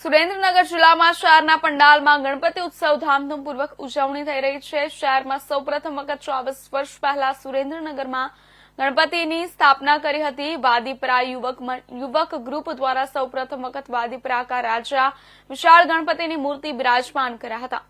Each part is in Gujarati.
સુરેન્દ્રનગર જિલ્લામાં શહેરના પંડાલમાં ગણપતિ ઉત્સવ ધામધૂમપૂર્વક ઉજવણી થઈ રહી છે. શહેરમાં સૌપ્રથમ વખત ચોવીસ વર્ષ પહેલા સુરેન્દ્રનગરમાં ગણપતિની સ્થાપના કરી હતી. વાદીપરા યુવક યુવક ગ્રુપ દ્વારા સૌપ્રથમ વખત વાદીપરા કા રાજા વિશાળ ગણપતિની મૂર્તિ બિરાજમાન કર્યા હતા.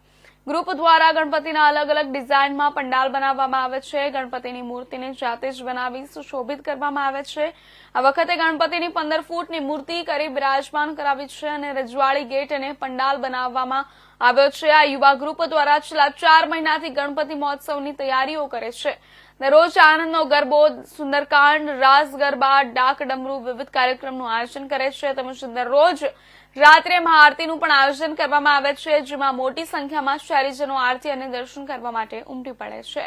ગ્રુપ દ્વારા ગણપતિના અલગ અલગ ડિઝાઇનમાં પંડાલ બનાવવામાં આવે છે. ગણપતિની મૂર્તિને જાતે જ બનાવી સુશોભિત કરવામાં આવે છે. આ વખતે ગણપતિની પંદર ફૂટની મૂર્તિ કરી બિરાજમાન કરાવી છે અને રજવાડી ગેટ અને પંડાલ બનાવવામાં આવ્યો છે. આ યુવા ગ્રુપ દ્વારા છેલ્લા ચાર મહિનાથી ગણપતિ મહોત્સવની તૈયારીઓ કરે છે. દરરોજ આનંદનો ગરબો સુંદરકાંડ રાસ ગરબા ડાક ડમરૂ વિવિધ કાર્યક્રમનું આયોજન કરે છે. તેમજ દરરોજ રાત્રે મહાઆરતીનું પણ આયોજન કરવામાં આવે છે, જેમાં મોટી સંખ્યામાં શહેરીજનો આરતી અને દર્શન કરવા માટે ઉમટી પડે છે.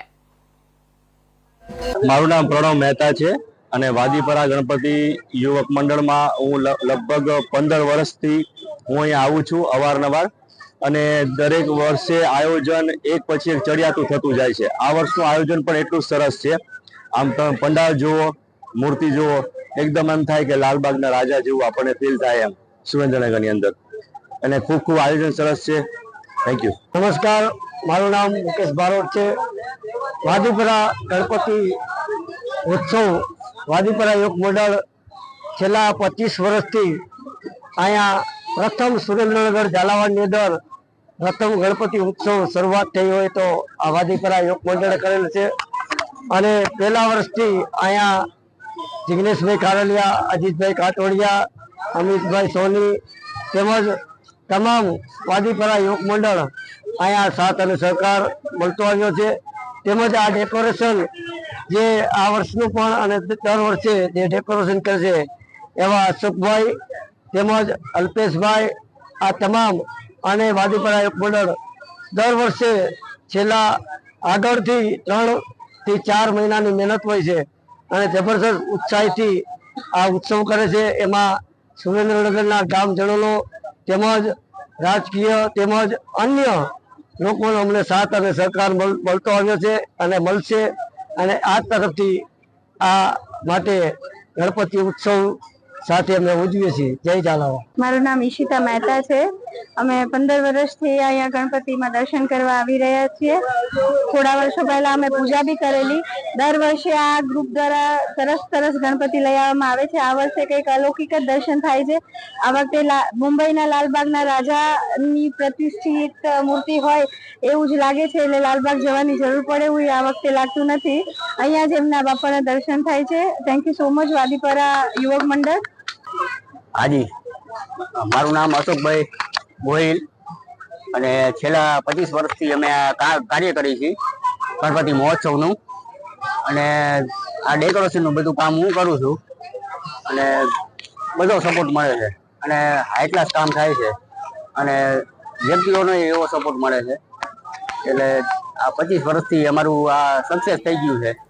મારું નામ પ્રણવ મહેતા છે અને વાદીપરા ગણપતિ યુવક મંડળમાં હું લગભગ પંદર વર્ષથી હું અહીંયા આવું છું અવારનવાર. અને દરેક વર્ષે આયોજન એક પછી એક ચડિયાતું થતું જાય છે. આ વર્ષનું આયોજન પણ એટલું સરસ છે. આમ તમે પંડાલ જુઓ, મૂર્તિ જુઓ, એકદમ એમ થાય કે લાલબાગના રાજા જેવું આપણને ફીલ થાય એમ સુરેન્દ્રનગરની અંદર. અને ખૂબ ખૂબ આયોજન સરસ છે. થેન્ક યુ નમસ્કાર, મારું નામ મુકેશ બારોટ છે. વાદીપરા ગણપતિ ઉત્સવ, વાદીપરા યોગ મંડળ છેલ્લા પચીસ વર્ષથી અહીંયા પ્રથમ સુરેન્દ્રનગર ઝાલાવાડની અંદર પ્રથમ ગણપતિ ઉત્સવ શરૂઆત થઈ હોય તો આ વાદીપરા યોગ મંડળે કરેલ છે. અને પહેલા વર્ષથી અહીંયા જિગ્નેશભાઈ કારલિયા, અજીતભાઈ કાટોડિયા, અમિતભાઈ સોની તેમજ તમામ વાદીપરા યોગ મંડળ અહીંયા સાથ અને સહકાર મળતો આવ્યો છે. તેમજ આ ડેકોરેશન જે આ વર્ષનું પણ અને દર વર્ષે જે ડેકોરેશન કરશે એવા અશોકભાઈ તેમજ અલ્પેશભાઈ આ તમામ અને વાદીપરા એક મંડળ દર વર્ષે છેલ્લા આગળથી ત્રણથી ચાર મહિનાની મહેનત હોય છે અને જબરદસ્ત ઉત્સાહથી આ ઉત્સવ કરે છે. એમાં સુરેન્દ્રનગરના ગામજનોનો તેમજ રાજકીય તેમજ અન્ય લોકોનો અમને સાથ અને સહકાર મળ- મળતો આવ્યો છે અને મળશે અને આ તરફથી આ માટે ગણપતિ ઉત્સવ સાથે અમે ઉજવીએ છીએ. જય ઝાલાવા મારું નામ ઈશિતા મહેતા છે. અમે પંદર વર્ષથી અહીંયા ગણપતિમાં દર્શન કરવા આવી રહ્યા છીએ. થોડા વર્ષો પહેલા અમે પૂજા બી કરેલી. દર વર્ષે આ ગ્રુપ દ્વારા સરસ સરસ ગણપતિ લઈ આવવામાં આવે છે. આ વર્ષે કંઈક અલૌકિક જ દર્શન થાય છે. આ વખતે મુંબઈના લાલબાગના રાજાની પ્રતિષ્ઠિત મૂર્તિ હોય એવું જ લાગે છે. એટલે લાલબાગ જવાની જરૂર પડે એવું આ વખતે લાગતું નથી. અહીંયા જ એમના બાપાના દર્શન થાય છે. Thank you so much Vadipara યુવક મંડળ. હાજી. મારું નામ અશોકભાઈ. ગોહિલ અને છેલ્લા પચીસ વર્ષથી અમે આ કાર્ય કરી છીએ, ગણપતિ મહોત્સવનું. અને આ ડેકોરેશનનું બધું કામ હું કરું છું. અને બધો સપોર્ટ મળે છે. અને હાઈ ક્લાસ કામ થાય છે. અને વ્યક્તિઓનો એવો સપોર્ટ મળે છે. એટલે આ પચીસ વર્ષથી અમારું આ સક્સેસ થઈ ગયું છે.